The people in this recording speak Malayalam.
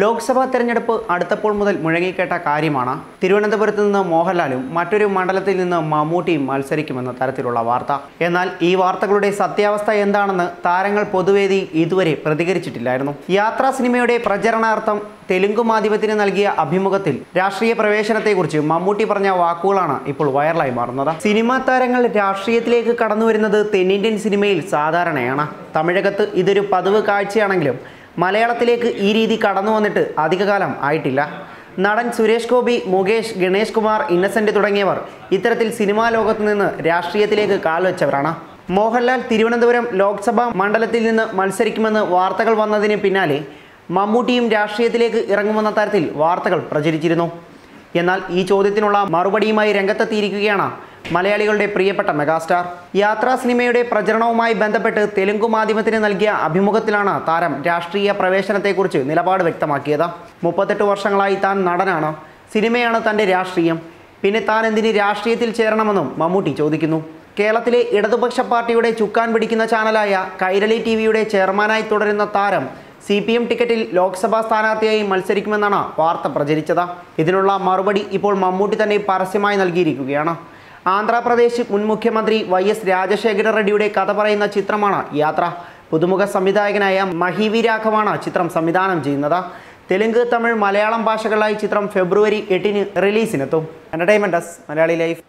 ലോക്സഭാ തെരഞ്ഞെടുപ്പ് അടുത്തപ്പോൾ മുതൽ മുഴങ്ങിക്കേട്ട കാര്യമാണ്. തിരുവനന്തപുരത്ത് നിന്ന് മോഹൻലാലും മറ്റൊരു മണ്ഡലത്തിൽ നിന്ന് മമ്മൂട്ടിയും മത്സരിക്കുമെന്ന തരത്തിലുള്ള വാർത്ത. എന്നാൽ ഈ വാർത്തകളുടെ സത്യാവസ്ഥ എന്താണെന്ന് താരങ്ങൾ പൊതുവേദി ഇതുവരെ പ്രതികരിച്ചിട്ടില്ലായിരുന്നു. യാത്രാ സിനിമയുടെ പ്രചരണാർത്ഥം തെലുങ്ക് മാധ്യമത്തിന് നൽകിയ അഭിമുഖത്തിൽ രാഷ്ട്രീയ പ്രവേശനത്തെക്കുറിച്ച് മമ്മൂട്ടി പറഞ്ഞ വാക്കുകളാണ് ഇപ്പോൾ വൈറലായി മാറുന്നത്. സിനിമാ താരങ്ങൾ രാഷ്ട്രീയത്തിലേക്ക് കടന്നു വരുന്നത് തെന്നിന്ത്യൻ സിനിമയിൽ സാധാരണയാണ്. തമിഴകത്ത് ഇതൊരു പതിവ് കാഴ്ചയാണെങ്കിലും മലയാളത്തിലേക്ക് ഈ രീതി കടന്നു വന്നിട്ട് അധികകാലം ആയിട്ടില്ല. നടൻ സുരേഷ് ഗോപി മുകേഷ് ഗണേഷ് കുമാർ ഇന്നസെന്റ് തുടങ്ങിയവർ ഇത്തരത്തിൽ സിനിമാ ലോകത്ത് നിന്ന് രാഷ്ട്രീയത്തിലേക്ക് കാൽവെച്ചവരാണ് മോഹൻലാൽ തിരുവനന്തപുരം ലോക്സഭാ മണ്ഡലത്തിൽ നിന്ന് മത്സരിക്കുമെന്ന് വാർത്തകൾ വന്നതിന് പിന്നാലെ മമ്മൂട്ടിയും രാഷ്ട്രീയത്തിലേക്ക് ഇറങ്ങുമെന്ന തരത്തിൽ വാർത്തകൾ പ്രചരിച്ചിരുന്നു. എന്നാൽ ഈ ചോദ്യത്തിനുള്ള മറുപടിയുമായി രംഗത്തെത്തിയിരിക്കുകയാണ് മലയാളികളുടെ പ്രിയപ്പെട്ട മെഗാസ്റ്റാർ. യാത്രാ സിനിമയുടെ പ്രചരണവുമായി ബന്ധപ്പെട്ട് തെലുങ്ക് മാധ്യമത്തിന് നൽകിയ അഭിമുഖത്തിലാണ് താരം രാഷ്ട്രീയ പ്രവേശനത്തെക്കുറിച്ച് നിലപാട് വ്യക്തമാക്കിയത്. മുപ്പത്തെട്ട് വർഷങ്ങളായി താൻ നടനാണ്. സിനിമയാണ് തന്റെ രാഷ്ട്രീയം. പിന്നെ താൻ എന്തിന് രാഷ്ട്രീയത്തിൽ ചേരണമെന്നും മമ്മൂട്ടി ചോദിക്കുന്നു. കേരളത്തിലെ ഇടതുപക്ഷ പാർട്ടിയുടെ ചുക്കാൻ പിടിക്കുന്ന ചാനലായ കൈരളി ടി വിയുടെ ചെയർമാനായി തുടരുന്ന താരം സി പി എം ടിക്കറ്റിൽ ലോക്സഭാ സ്ഥാനാർത്ഥിയായി മത്സരിക്കുമെന്നാണ് വാർത്ത പ്രചരിച്ചത്. ഇതിനുള്ള മറുപടി ഇപ്പോൾ മമ്മൂട്ടി തന്നെ പരസ്യമായി നൽകിയിരിക്കുകയാണ്. ആന്ധ്രാപ്രദേശ് മുൻ മുഖ്യമന്ത്രി വൈ എസ് രാജശേഖര റെഡ്ഡിയുടെ കഥ പറയുന്ന ചിത്രമാണ് യാത്ര. പുതുമുഖ സംവിധായകനായ മഹിവി രാഘവാണ് ചിത്രം സംവിധാനം ചെയ്യുന്നത്. തെലുങ്ക് തമിഴ് മലയാളം ഭാഷകളായി ചിത്രം ഫെബ്രുവരി എട്ടിന് റിലീസിനെത്തും. Entertainment Malayali life.